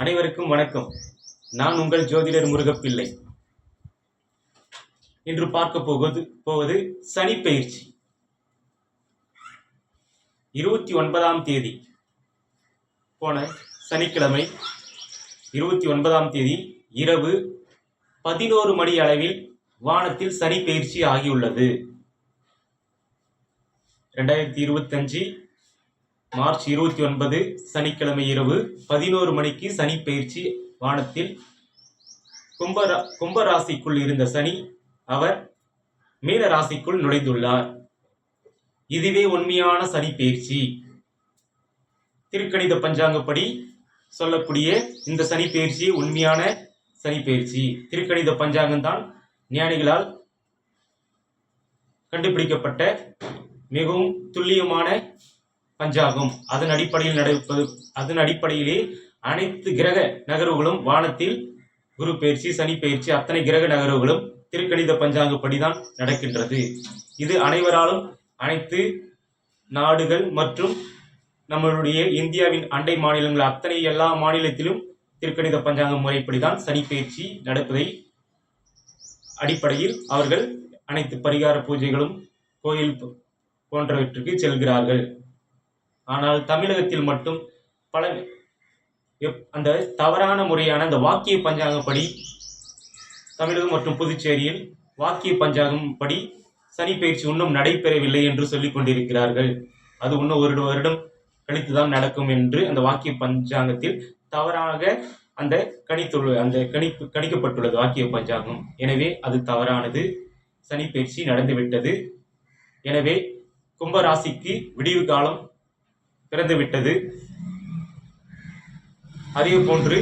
அனைவருக்கும் வணக்கம். நான் உங்கள் ஜோதிடர் முருகப்பிள்ளை. இன்று பார்க்க போவது போவது சனி பயிற்சி. இருபத்தி ஒன்பதாம் தேதி. போன சனிக்கிழமை இருபத்தி ஒன்பதாம் தேதி இரவு பதினோரு மணி அளவில் வானத்தில் சனி பயிற்சி ஆகியுள்ளது. ரெண்டாயிரத்தி இருபத்தஞ்சு மார்ச் இருபத்தி ஒன்பது சனிக்கிழமை இரவு பதினோரு மணிக்கு சனி பயிற்சி வானத்தில் கும்பரா கும்பராசிக்குள் இருந்த சனி அவர் மீன ராசிக்குள் நுழைந்துள்ளார். இதுவே உண்மையான சனி பயிற்சி. திருக்கணித பஞ்சாங்கப்படி சொல்லக்கூடிய இந்த சனி பயிற்சி உண்மையான சனி பயிற்சி. திருக்கணித பஞ்சாங்கம் தான் ஞானிகளால் கண்டுபிடிக்கப்பட்ட மிகவும் துல்லியமான பஞ்சாகம். அதன் அடிப்படையில் நடப்பது அதன் அடிப்படையிலே அனைத்து கிரக நகர்வுகளும் வானத்தில் குரு பயிற்சி சனி பயிற்சி அத்தனை கிரக நகர்வுகளும் திருக்கணித பஞ்சாங்கப்படிதான் நடக்கின்றது. இது அனைவராலும் அனைத்து நாடுகள் மற்றும் நம்மளுடைய இந்தியாவின் அண்டை மாநிலங்கள் அத்தனை எல்லா மாநிலத்திலும் திருக்கணித பஞ்சாங்க முறைப்படிதான் சனி பயிற்சி நடப்பதை அடிப்படையில் அவர்கள் அனைத்து பரிகார பூஜைகளும் கோயில் போன்றவற்றுக்கு செல்கிறார்கள். ஆனால் தமிழகத்தில் மட்டும் பல எப்- அந்த தவறான முறையான அந்த வாக்கிய பஞ்சாங்கப்படி தமிழகம் மற்றும் புதுச்சேரியில் வாக்கிய பஞ்சாங்கம் படி சனி பயிற்சி இன்னும் நடைபெறவில்லை என்று சொல்லிக் கொண்டிருக்கிறார்கள். அது இன்னும் ஒரு வருடம் கழித்துதான் நடக்கும் என்று அந்த வாக்கிய பஞ்சாங்கத்தில் தவறாக அந்த கணித்துள்ள அந்த கணிப்பு கணிக்கப்பட்டுள்ளது வாக்கிய பஞ்சாங்கம். எனவே அது தவறானது. சனி பயிற்சி நடந்துவிட்டது. எனவே கும்பராசிக்கு விடிவு காலம் பிறந்துவிட்டது. அதே போன்று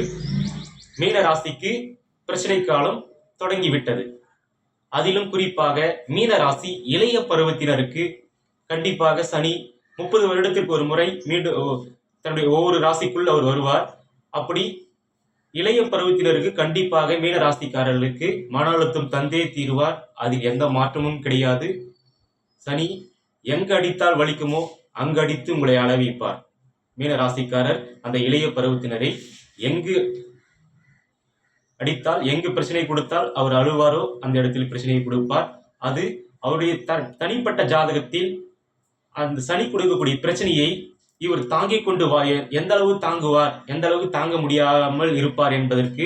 மீன ராசிக்கு பிரச்சனை காலம் தொடங்கிவிட்டது. அதிலும் குறிப்பாக மீன ராசி இளைய பருவத்தினருக்கு கண்டிப்பாக சனி முப்பது வருடத்திற்கு ஒரு முறை மீண்டும் தன்னுடைய ஒவ்வொரு ராசிக்குள் அவர் வருவார். அப்படி இளைய பருவத்தினருக்கு கண்டிப்பாக மீன ராசிக்காரர்களுக்கு மன அழுத்தம் தந்தே தீருவார். அதில் எந்த மாற்றமும் கிடையாது. சனி எங்கு அடித்தால் வலிக்குமோ அங்கடித்து உங்களை அளவிப்பார். மீன ராசிக்காரர் அந்த இளைய பருவத்தினரை எங்கு அடித்தால் எங்கு பிரச்சனை கொடுத்தால் அவர் அழுவாரோ அந்த இடத்தில் பிரச்சனையை கொடுப்பார். அது அவருடைய த தனிப்பட்ட ஜாதகத்தில் அந்த சனி கொடுக்கக்கூடிய பிரச்சனையை இவர் தாங்கிக் கொண்டு வா எந்த அளவு தாங்குவார் எந்த அளவு தாங்க முடியாமல் இருப்பார் என்பதற்கு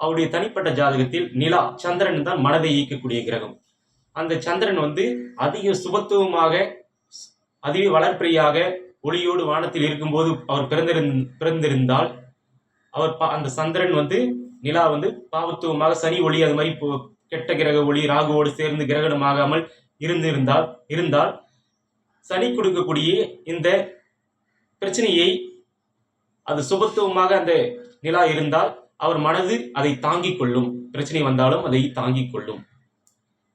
அவருடைய தனிப்பட்ட ஜாதகத்தில் நிலா சந்திரன் தான் மனதை ஈர்க்கக்கூடிய கிரகம். அந்த சந்திரன் வந்து அதிக சுபத்துவமாக அதுவே வளர்ப்பிறையாக ஒளியோடு வானத்தில் இருக்கும்போது அவர் பிறந்திருந் பிறந்திருந்தால் அவர் பா- அந்த சந்திரன் வந்து நிலா வந்து பாவத்துவமாக சனி ஒளி அது மாதிரி கெட்ட கிரக ஒளி ராகுவோடு சேர்ந்து கிரகணமாகாமல் இருந்திருந்தால் இருந்தால் சனி கொடுக்கக்கூடிய இந்த பிரச்சனையை அது சுபத்துவமாக அந்த நிலா இருந்தால் அவர் மனது அதை தாங்கிக் கொள்ளும். பிரச்சனை வந்தாலும் அதை தாங்கிக் கொள்ளும்.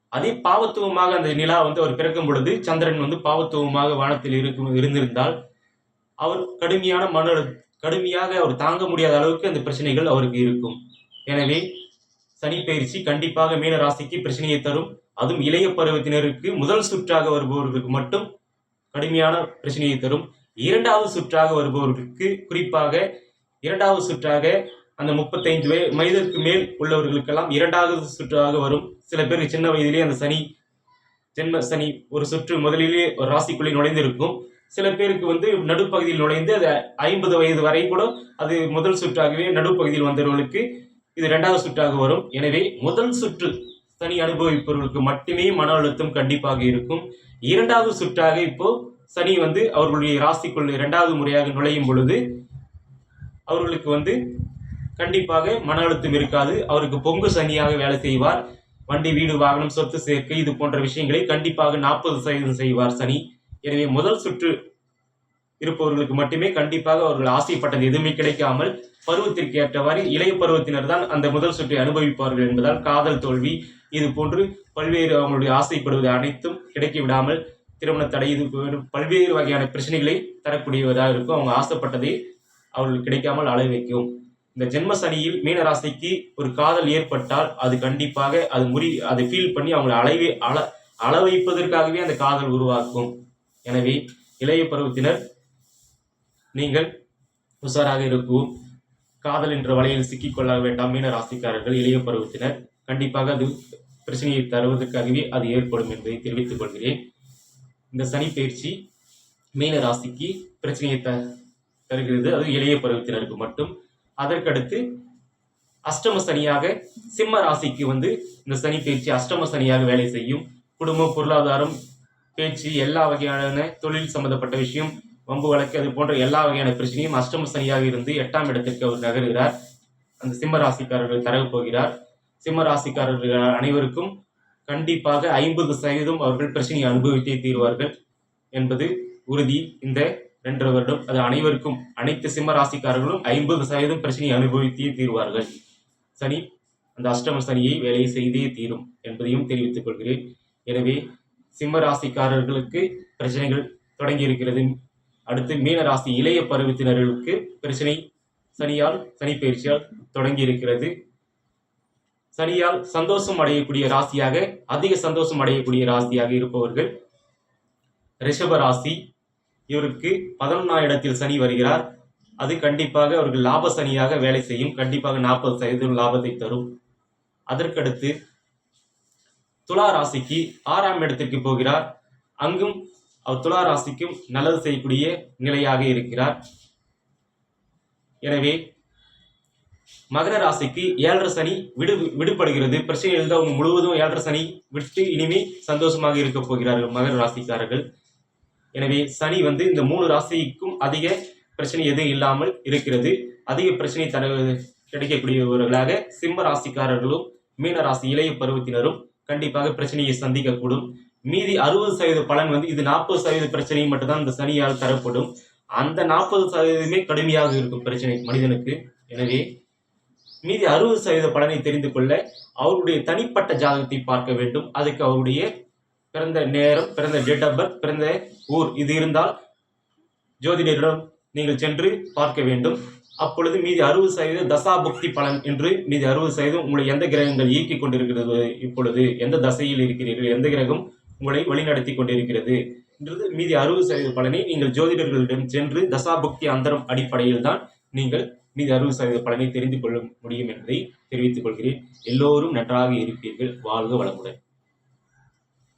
அதே பாவத்துவமாக அந்த நிலா வந்து அவர் பிறக்கும் பொழுது சந்திரன் வந்து பாவத்துவமாக வானத்தில் இருக்கும் இருந்திருந்தால் அவர் கடுமையான மன அழு- கடுமையாக அவர் தாங்க முடியாத அளவுக்கு அந்த பிரச்சனைகள் அவருக்கு இருக்கும். எனவே சனி பயிற்சி கண்டிப்பாக மீன ராசிக்கு பிரச்சனையை தரும். அதுவும் இளைய பருவத்தினருக்கு முதல் சுற்றாக வருபவர்களுக்கு மட்டும் கடுமையான பிரச்சனையை தரும். இரண்டாவது சுற்றாக வருபவர்களுக்கு குறிப்பாக இரண்டாவது சுற்றாக அந்த முப்பத்தைந்து வய வயதிற்கு மேல் உள்ளவர்களுக்கெல்லாம் இரண்டாவது சுற்றாக வரும். சில பேர் சின்ன வயதிலே அந்த சனி ஜென்ம சனி ஒரு சுற்று முதலிலே ஒரு ராசிக்குள்ளே நுழைந்திருக்கும். சில பேருக்கு வந்து நடுப்பகுதியில் நுழைந்து அது ஐம்பது வயது வரை கூட அது முதல் சுற்றாகவே நடுப்பகுதியில் வந்தவர்களுக்கு இது இரண்டாவது சுற்றாக வரும். எனவே முதல் சுற்று சனி அனுபவிப்பவர்களுக்கு மட்டுமே மன அழுத்தம் கண்டிப்பாக இருக்கும். இரண்டாவது சுற்றாக இப்போ சனி வந்து அவர்களுடைய ராசிக்குள் இரண்டாவது முறையாக நுழையும் பொழுது அவர்களுக்கு வந்து கண்டிப்பாக மன அழுத்தம் இருக்காது. அவருக்கு பொங்கு சனியாக வேலை செய்வார். வண்டி வீடு வாகனம் சொத்து சேர்க்கை இது போன்ற விஷயங்களை கண்டிப்பாக நாற்பது சதவீதம் செய்வார் சனி. எனவே முதல் சுற்று இருப்பவர்களுக்கு மட்டுமே கண்டிப்பாக அவர்கள் ஆசைப்பட்டது எதுவுமே கிடைக்காமல் பருவத்திற்கு ஏற்றவாறு இளைய பருவத்தினர் தான் அந்த முதல் சுற்றை அனுபவிப்பார்கள் என்பதால் காதல் தோல்வி இது போன்று பல்வேறு அவங்களுடைய ஆசைப்படுவது அனைத்தும் கிடைக்க விடாமல் திருமண தடை இது பல்வேறு வகையான பிரச்சனைகளை தரக்கூடியதாக இருக்கும். அவங்க ஆசைப்பட்டதை அவர்களுக்கு கிடைக்காமல் அழ வைக்கும் இந்த ஜென்ம சனியில் மீன ராசிக்கு ஒரு காதல் ஏற்பட்டால் அது கண்டிப்பாக அது முறி அதை ஃபீல் பண்ணி அவங்களை அளவே அள அள வைப்பதற்காகவே அந்த காதல் உருவாக்கும். எனவே இளைய பருவத்தினர் நீங்கள் உஷாராக இருக்கும். காதல் என்ற வலையில் சிக்கிக்கொள்ள வேண்டாம் மீன ராசிக்காரர்கள் இளைய பருவத்தினர். கண்டிப்பாக அது பிரச்சனையை தருவதற்காகவே அது ஏற்படும் என்பதை தெரிவித்துக் கொள்கிறேன். இந்த சனி பயிற்சி மீன ராசிக்கு பிரச்சனையை த தருகிறது. அது இளைய பருவத்தினருக்கு மட்டும். அதற்கடுத்து அஷ்டம சனியாக சிம்ம ராசிக்கு வந்து இந்த சனி பேச்சு அஷ்டம சனியாக வேலை செய்யும். குடும்பம் பொருளாதாரம் பேச்சு எல்லா வகையான தொழில் சம்பந்தப்பட்ட விஷயம் வம்பு வழக்கு அது போன்ற எல்லா வகையான பிரச்சனையும் அஷ்டம சனியாக இருந்து எட்டாம் இடத்திற்கு அவர் நகருகிறார். அந்த சிம்ம ராசிக்காரர்கள் தரவு போகிறார். சிம்ம ராசிக்காரர்கள் அனைவருக்கும் கண்டிப்பாக ஐம்பது சதவீதம் அவர்கள் பிரச்சனையை அனுபவித்தே தீர்வார்கள் என்பது உறுதி. இந்த ரெண்டு வருடம் அது அனைவருக்கும் அனைத்து சிம்ம ராசிக்காரர்களும் ஐம்பது சதவீதம் பிரச்சனையை அனுபவித்தே தீர்வார்கள். சனி அந்த அஷ்டம சனியை வேலையை செய்தே தீரும் என்பதையும் தெரிவித்துக் கொள்கிறேன். எனவே சிம்ம ராசிக்காரர்களுக்கு பிரச்சனைகள் தொடங்கி இருக்கிறது. அடுத்து மீன ராசி இளைய பருவத்தினர்களுக்கு பிரச்சனை சனியால் சனி பயிற்சியால் தொடங்கி இருக்கிறது. சனியால் சந்தோஷம் அடையக்கூடிய ராசியாக அதிக சந்தோஷம் அடையக்கூடிய ராசியாக இருப்பவர்கள் ரிஷப ராசி இவருக்கு பதினொன்றாம் இடத்தில் சனி வருகிறார். அது கண்டிப்பாக அவர்கள் லாப சனியாக வேலை செய்யும். கண்டிப்பாக நாற்பது சதவீதம் லாபத்தை தரும். அதற்கடுத்து துலா ராசிக்கு ஆறாம் இடத்திற்கு போகிறார். அங்கும் அவர் துலா ராசிக்கும் நல்லது செய்யக்கூடிய நிலையாக இருக்கிறார். எனவே மகர ராசிக்கு ஏழரை சனி விடு விடுபடுகிறது. பிரச்சனையில் அவங்க முழுவதும் ஏழரை சனி விட்டு இனிமே சந்தோஷமாக இருக்க போகிறார்கள் மகர ராசிக்காரர்கள். எனவே சனி வந்து இந்த மூணு ராசிக்கும் அதிக பிரச்சனை எதுவும் இல்லாமல் இருக்கிறது. அதிக பிரச்சனை தர கிடைக்கக்கூடியவர்களாக சிம்ம ராசிக்காரர்களும் மீன ராசி இளைய பருவத்தினரும் கண்டிப்பாக பிரச்சனையை சந்திக்கக்கூடும். மீதி அறுபது சதவீத பலன் வந்து இது நாற்பது சதவீத பிரச்சனை மட்டும்தான் இந்த சனியால் தரப்படும். அந்த நாற்பது சதவீதமே கடுமையாக இருக்கும் பிரச்சனை மனிதனுக்கு. எனவே மீதி அறுபது சதவீத பலனை தெரிந்து கொள்ள அவருடைய தனிப்பட்ட ஜாதகத்தை பார்க்க வேண்டும். அதுக்கு அவருடைய பிறந்த நேரம் பிறந்த டேட் ஆஃப் பர்த் பிறந்த ஊர் இது இருந்தால் ஜோதிடரிடம் நீங்கள் சென்று பார்க்க வேண்டும். அப்பொழுது மீதி அறுபது சதவீதம் தசாபுக்தி பலன் என்று மீதி அறுபது சதவீதம் உங்களை எந்த கிரகங்கள் இயக்கிக் கொண்டிருக்கிறது இப்பொழுது? எந்த தசையில் இருக்கிறீர்கள்? எந்த கிரகம் உங்களை வழிநடத்தி கொண்டிருக்கிறது? என்றது மீதி அறுபது சதவீத பலனை நீங்கள் ஜோதிடர்களிடம் சென்று தசாபுக்தி அந்தரம் அடிப்படையில் தான் நீங்கள் மீதி அறுபது சதவீத பலனை தெரிந்து கொள்ள முடியும் என்பதை தெரிவித்துக் கொள்கிறேன். எல்லோரும் நன்றாக இருப்பீர்கள். வாழ்க வளமுடன்.